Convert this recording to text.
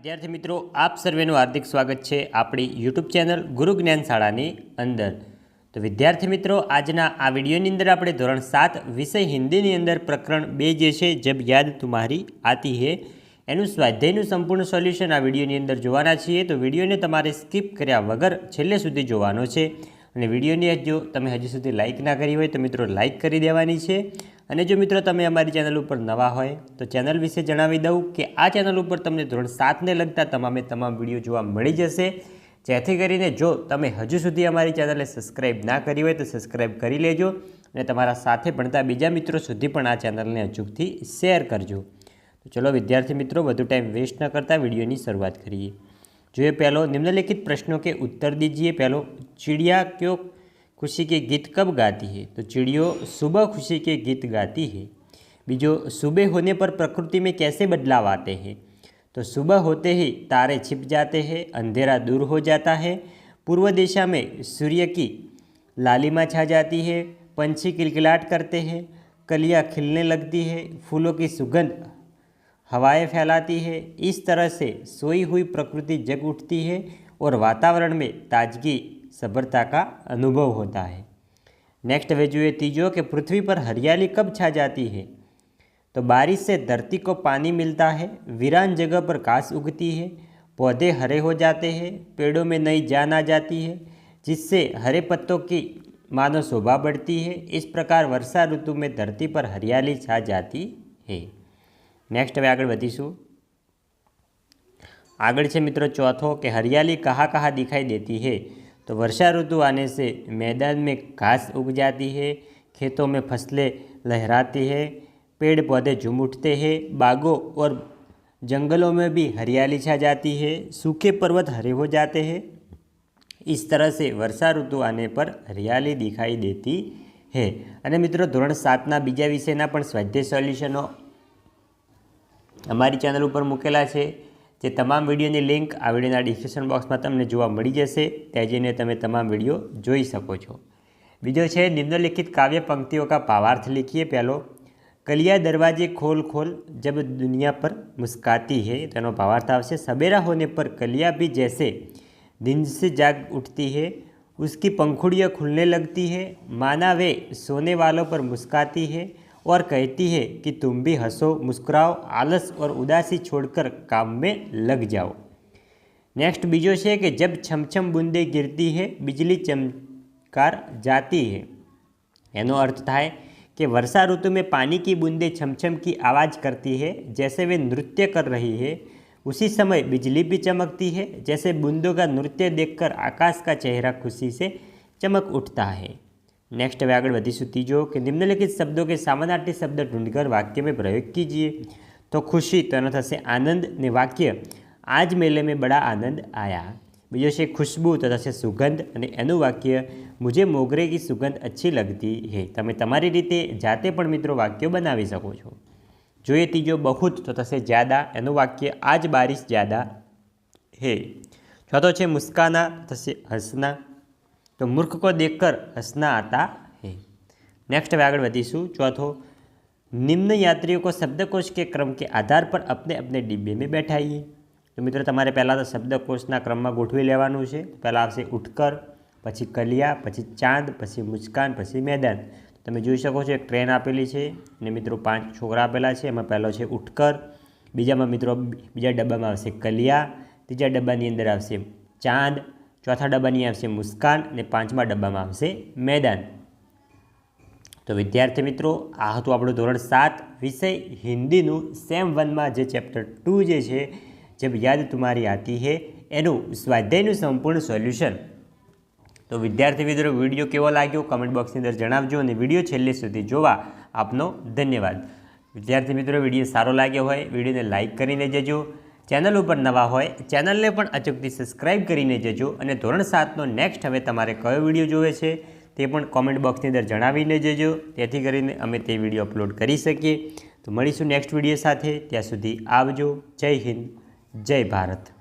વિદ્યાર્થી મિત્રો, આપ સર્વેનું હાર્દિક સ્વાગત છે આપણી યુટ્યુબ ચેનલ ગુરુ જ્ઞાન શાળાની અંદર. તો વિદ્યાર્થી મિત્રો, આજના આ વિડીયોની અંદર આપણે ધોરણ સાત વિષય હિન્દીની અંદર પ્રકરણ બે જે છે, જબ યાદ તુમ્હારી આતી હે, એનું સ્વાધ્યાયનું સંપૂર્ણ સોલ્યુશન આ વિડીયોની અંદર જોવાના છીએ. તો વિડીયોને તમારે સ્કીપ કર્યા વગર છેલ્લે સુધી જોવાનો છે. અને વિડીયોની જો તમે હજી સુધી લાઇક ના કરી હોય, તો મિત્રો લાઇક કરી દેવાની છે. અને જો મિત્રો તમે અમારી ચેનલ ઉપર નવા હોય, તો ચેનલ વિશે જણાવી દઉં કે આ ચેનલ ઉપર તમને ધોરણ સાતને લગતા તમામે તમામ વીડિયો જોવા મળી જશે. જેથી કરીને જો તમે હજુ સુધી અમારી ચેનલને સબસ્ક્રાઈબ ના કરી હોય, તો સબસ્ક્રાઈબ કરી લેજો અને તમારા સાથે ભણતા બીજા મિત્રો સુધી પણ આ ચેનલને અચૂકથી શેર કરજો. તો ચલો વિદ્યાર્થી મિત્રો, વધુ ટાઈમ વેસ્ટ ન કરતા વિડીયોની શરૂઆત કરીએ. જોઈએ પહેલો, નિમ્નલિખિત પ્રશ્નો કે ઉત્તર દીજીએ. પહેલો, ચીડિયા કયો खुशी के गीत कब गाती है? तो चिड़ियों सुबह खुशी के गीत गाती है। बीजो सुबह होने पर प्रकृति में कैसे बदलाव आते हैं? तो सुबह होते ही तारे छिप जाते हैं, अंधेरा दूर हो जाता है। पूर्व दिशा में सूर्य की लालिमा छा जाती है, पंछी किलकिलाट करते हैं, कलियाँ खिलने लगती है, फूलों की सुगंध हवाएँ फैलाती है। इस तरह से सोई हुई प्रकृति जग उठती है और वातावरण में ताजगी सभरता का अनुभव होता है नेक्स्ट वे जो तीजो कि पृथ्वी पर हरियाली कब छा जाती है तो बारिश से धरती को पानी मिलता है वीरान जगह पर घास उगती है पौधे हरे हो जाते हैं पेड़ों में नई जान आ जाती है जिससे हरे पत्तों की मानव शोभा बढ़ती है इस प्रकार वर्षा ऋतु में धरती पर हरियाली छा जाती है નેક્સ્ટ હવે આગળ વધીશું આગળ છે મિત્રો ચોથો કે हरियाली कहाँ कहाँ दिखाई देती है तो वर्षा ऋतु आने से मैदान में घास उग जाती है खेतों में फसलें लहराती है पेड़ पौधे झूम उठते हैं बागों और जंगलों में भी हरियाली छा जाती है सूखे पर्वत हरे हो जाते हैं इस तरह से वर्षा ऋतु आने पर हरियाली दिखाई देती है અને મિત્રો ધોરણ સાતના બીજા વિષયના પણ સ્વાધ્યાય સોલ્યુશનો અમારી ચેનલ ઉપર મૂકેલા છે जमाम वीडियो की लिंक आ वीडियो डिस्क्रिप्शन बॉक्स में तक जवाब जैसे तेज़ी तब तमाम वीडियो जी सको बीजो है निम्नलिखित काव्य पंक्तियों का पावार्थ लिखिए पहलो कलिया दरवाजे खोल खोल जब दुनिया पर मुस्काती है तो भावार्थ आ सबेरा होने पर कलिया भी जैसे दिन से जाग उठती है उसकी पंखुड़ियाँ खुलने लगती है माना वे सोने वालों पर मुस्काती है और कहती है कि तुम भी हंसो मुस्कुराओ आलस और उदासी छोड़कर काम में लग जाओ नेक्स्ट बीजो છે કે जब छमछम बूंदे गिरती है बिजली चमकार जाती है એનો અર્થ થાય कि वर्षा ऋतु में पानी की बूंदें छमछम की आवाज़ करती है जैसे वे नृत्य कर रही है उसी समय बिजली भी चमकती है जैसे बूंदों का नृत्य देखकर आकाश का चेहरा खुशी से चमक उठता है નેક્સ્ટ હવે આગળ વધીશું ત્રીજો કે નિમ્નલિખિત શબ્દો કે સામાનાર્થી શબ્દ ઢૂંઢકર વાક્યમાં પ્રયોગ કીજીએ, તો ખુશી તો એનો થશે આનંદ ને વાક્ય. આજ મેલે મેં બડા આનંદ આયા. બીજો છે ખુશ્બુ, તો થશે સુગંધ અને એનું વાક્ય, મુજે મોગરે કી સુગંધ અચ્છી લગતી હે. તમે તમારી રીતે જાતે પણ મિત્રો વાક્યો બનાવી શકો છો. જોઈએ ત્રીજો, બહુત તો થશે જ્યાદા, એનું વાક્ય, આજ બારીશ જ્યાદા હે. ચોથો છે, મુસ્કાના થશે હસના तो मूर्ख को देखकर हंसना आता है नेक्स्ट હવે આગળ વધીશું ચોથો નિમ્ન યાત્રીઓ को शब्दकोश के क्रम के आधार पर अपने अपने डिब्बे में बैठाइए તો મિત્રો તમારે પહેલાં તો શબ્દકોશના ક્રમમાં ગોઠવી લેવાનું છે પહેલાં આવશે ઉઠકર પછી કલિયા પછી ચાંદ પછી મુસ્કાન પછી મેદાન તમે જોઈ શકો છો એક ટ્રેન આપેલી છે અને મિત્રો પાંચ છોકરા આપેલા છે એમાં પહેલો છે ઉઠકર બીજામાં મિત્રો બીજા ડબ્બામાં આવશે કલિયા ત્રીજા ડબ્બાની અંદર આવશે ચાંદ ચોથા ડબ્બાની આવશે મુસ્કાન અને પાંચમા ડબ્બામાં આવશે મેદાન. તો વિદ્યાર્થી મિત્રો, આ હતું આપણું ધોરણ સાત વિષય હિન્દીનું સેમ વનમાં જે ચેપ્ટર ટુ જે છે જબ યાદ તુમારી આતી હે, એનું સ્વાધ્યાયનું સંપૂર્ણ સોલ્યુશન. તો વિદ્યાર્થી મિત્રો, વીડિયો કેવો લાગ્યો? કમેન્ટ બોક્સની અંદર જણાવજો અને વીડિયો છેલ્લે સુધી જોવા આપનો ધન્યવાદ. વિદ્યાર્થી મિત્રો, વીડિયો સારો લાગ્યો હોય, વિડીયોને લાઇક કરીને જજો ચેનલ ઉપર નવા હોય, ચેનલને પણ અચૂકથી સબસ્ક્રાઇબ કરીને જજો અને ધોરણ સાતનો નેક્સ્ટ હવે તમારે કયો વીડિયો જોવે છે તે પણ કોમેન્ટ બોક્સની અંદર જણાવીને જજો. તેથી કરીને અમે તે વીડિયો અપલોડ કરી શકીએ. તો મળીશું નેક્સ્ટ વીડિયો સાથે. ત્યાં સુધી આવજો. જય હિન્દ. જય ભારત.